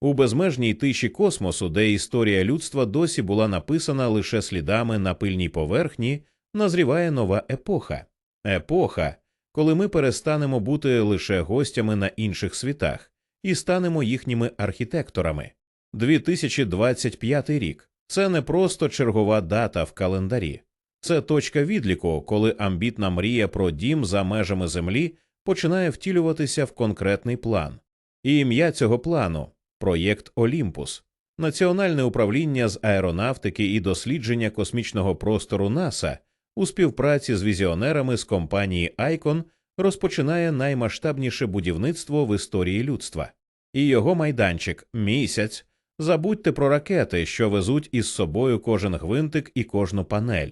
У безмежній тиші космосу, де історія людства досі була написана лише слідами на пильній поверхні, назріває нова епоха. Епоха, коли ми перестанемо бути лише гостями на інших світах і станемо їхніми архітекторами. 2025 рік це не просто чергова дата в календарі, це точка відліку, коли амбітна мрія про дім за межами Землі починає втілюватися в конкретний план. І ім'я цього плану проєкт Олімпус. Національне управління з аеронавтики і дослідження космічного простору НАСА у співпраці з візіонерами з компанії Айкон розпочинає наймасштабніше будівництво в історії людства. І його майданчик місяць. Забудьте про ракети, що везуть із собою кожен гвинтик і кожну панель.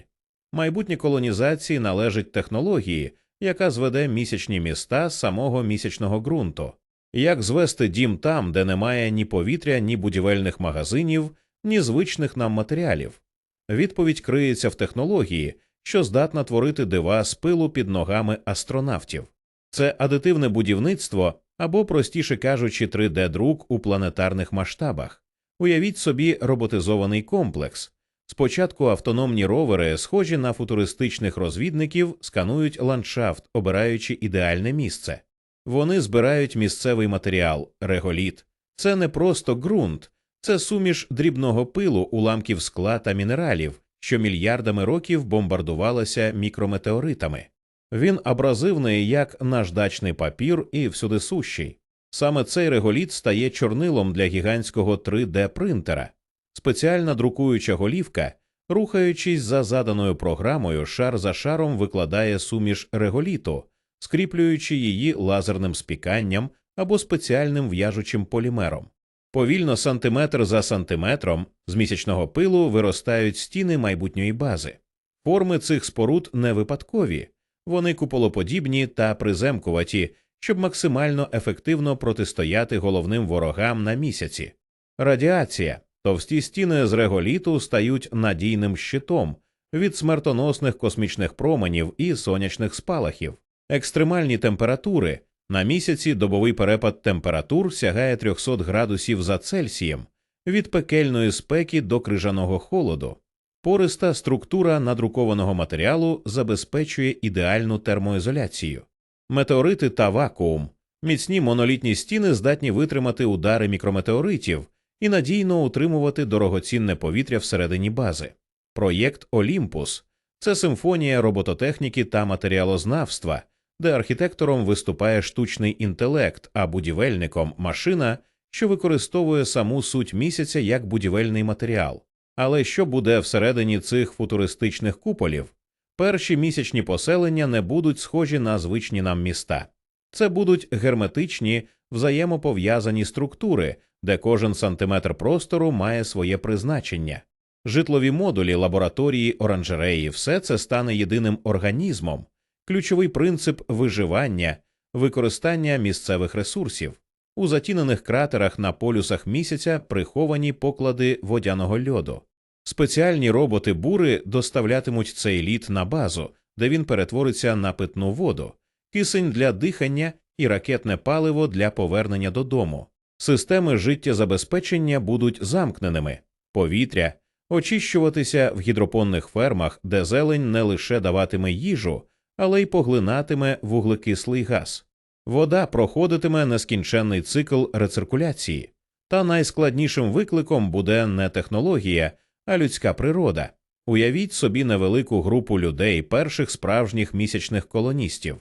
Майбутнє колонізації належить технології, яка зведе місячні міста з самого місячного ґрунту. Як звести дім там, де немає ні повітря, ні будівельних магазинів, ні звичних нам матеріалів? Відповідь криється в технології, що здатна творити дива з пилу під ногами астронавтів. Це адитивне будівництво або, простіше кажучи, 3D-друк у планетарних масштабах. Уявіть собі роботизований комплекс. Спочатку автономні ровери, схожі на футуристичних розвідників, сканують ландшафт, обираючи ідеальне місце. Вони збирають місцевий матеріал, реголіт. Це не просто ґрунт, це суміш дрібного пилу, уламків скла та мінералів, що мільярдами років бомбардувалася мікрометеоритами. Він абразивний, як наждачний папір, і всюдисущий. Саме цей реголіт стає чорнилом для гігантського 3D принтера. Спеціальна друкуюча голівка, рухаючись за заданою програмою, шар за шаром викладає суміш реголіту, скріплюючи її лазерним спіканням або спеціальним в'яжучим полімером. Повільно сантиметр за сантиметром з місячного пилу виростають стіни майбутньої бази. Форми цих споруд не випадкові, вони куполоподібні та приземкуваті, щоб максимально ефективно протистояти головним ворогам на місяці. Радіація, товсті стіни з реголіту стають надійним щитом від смертоносних космічних променів і сонячних спалахів, екстремальні температури. На місяці добовий перепад температур сягає 300 градусів за Цельсієм від пекельної спеки до крижаного холоду. Пориста структура надрукованого матеріалу забезпечує ідеальну термоізоляцію. Метеорити та вакуум. Міцні монолітні стіни здатні витримати удари мікрометеоритів і надійно утримувати дорогоцінне повітря всередині бази. Проєкт Олімпус це симфонія робототехніки та матеріалознавства, де архітектором виступає штучний інтелект, а будівельником машина, що використовує саму суть місяця як будівельний матеріал. Але що буде всередині цих футуристичних куполів? Перші місячні поселення не будуть схожі на звичні нам міста. Це будуть герметичні, взаємопов'язані структури, де кожен сантиметр простору має своє призначення. Житлові модулі, лабораторії, оранжереї все це стане єдиним організмом, ключовий принцип виживання, використання місцевих ресурсів. У затінених кратерах на полюсах місяця приховані поклади водяного льоду. Спеціальні роботи бури доставлятимуть цей лід на базу, де він перетвориться на питну воду, кисень для дихання і ракетне паливо для повернення додому. Системи життєзабезпечення будуть замкненими, повітря, очищуватися в гідропонних фермах, де зелень не лише даватиме їжу, але й поглинатиме вуглекислий газ. Вода проходитиме нескінченний цикл рециркуляції, та найскладнішим викликом буде не технологія, а людська природа. Уявіть собі невелику групу людей, перших справжніх місячних колоністів.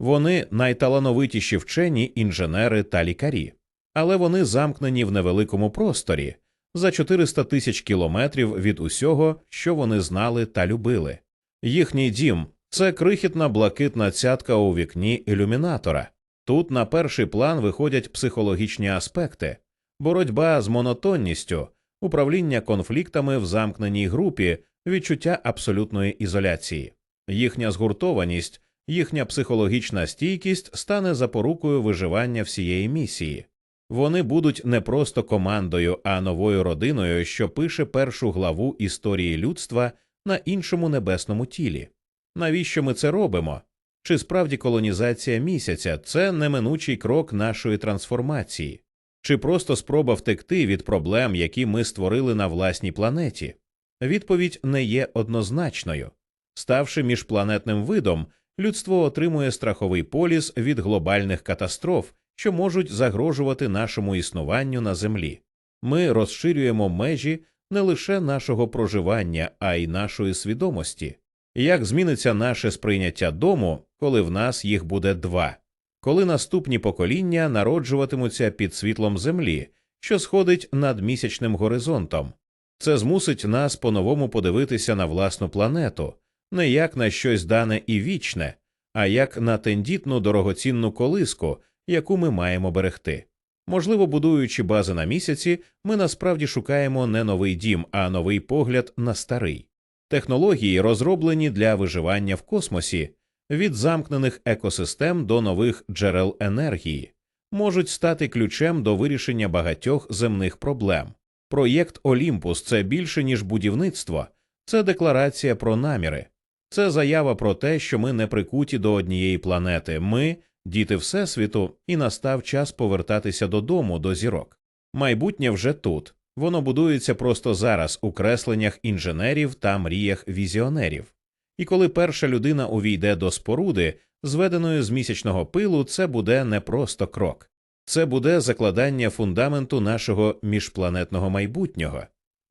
Вони найталановитіші вчені, інженери та лікарі, але вони замкнені в невеликому просторі за 400 тисяч кілометрів від усього, що вони знали та любили. Їхній дім це крихітна блакитна цятка у вікні ілюмінатора. Тут на перший план виходять психологічні аспекти, боротьба з монотонністю, управління конфліктами в замкненій групі, відчуття абсолютної ізоляції. Їхня згуртованість, їхня психологічна стійкість стане запорукою виживання всієї місії. Вони будуть не просто командою, а новою родиною, що пише першу главу історії людства на іншому небесному тілі. Навіщо ми це робимо? Чи справді колонізація місяця це неминучий крок нашої трансформації? чи просто спроба втекти від проблем, які ми створили на власній планеті? Відповідь не є однозначною. Ставши міжпланетним видом, людство отримує страховий поліс від глобальних катастроф, що можуть загрожувати нашому існуванню на Землі. Ми розширюємо межі не лише нашого проживання, а й нашої свідомості. Як зміниться наше сприйняття дому, коли в нас їх буде два, коли наступні покоління народжуватимуться під світлом Землі, що сходить над місячним горизонтом? Це змусить нас по-новому подивитися на власну планету, не як на щось дане і вічне, а як на тендітну дорогоцінну колиску, яку ми маємо берегти. Можливо, будуючи бази на місяці, ми насправді шукаємо не новий дім, а новий погляд на старий. Технології розроблені для виживання в космосі від замкнених екосистем до нових джерел енергії, можуть стати ключем до вирішення багатьох земних проблем. Проєкт Олімпус це більше ніж будівництво, це декларація про наміри, це заява про те, що ми не прикуті до однієї планети. Ми діти Всесвіту, і настав час повертатися додому до зірок. Майбутнє вже тут. Воно будується просто зараз у кресленнях інженерів та мріях візіонерів. І коли перша людина увійде до споруди, зведеної з місячного пилу, це буде не просто крок, це буде закладання фундаменту нашого міжпланетного майбутнього,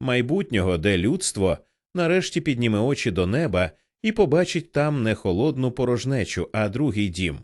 майбутнього, де людство нарешті підніме очі до неба і побачить там не холодну порожнечу, а другий дім,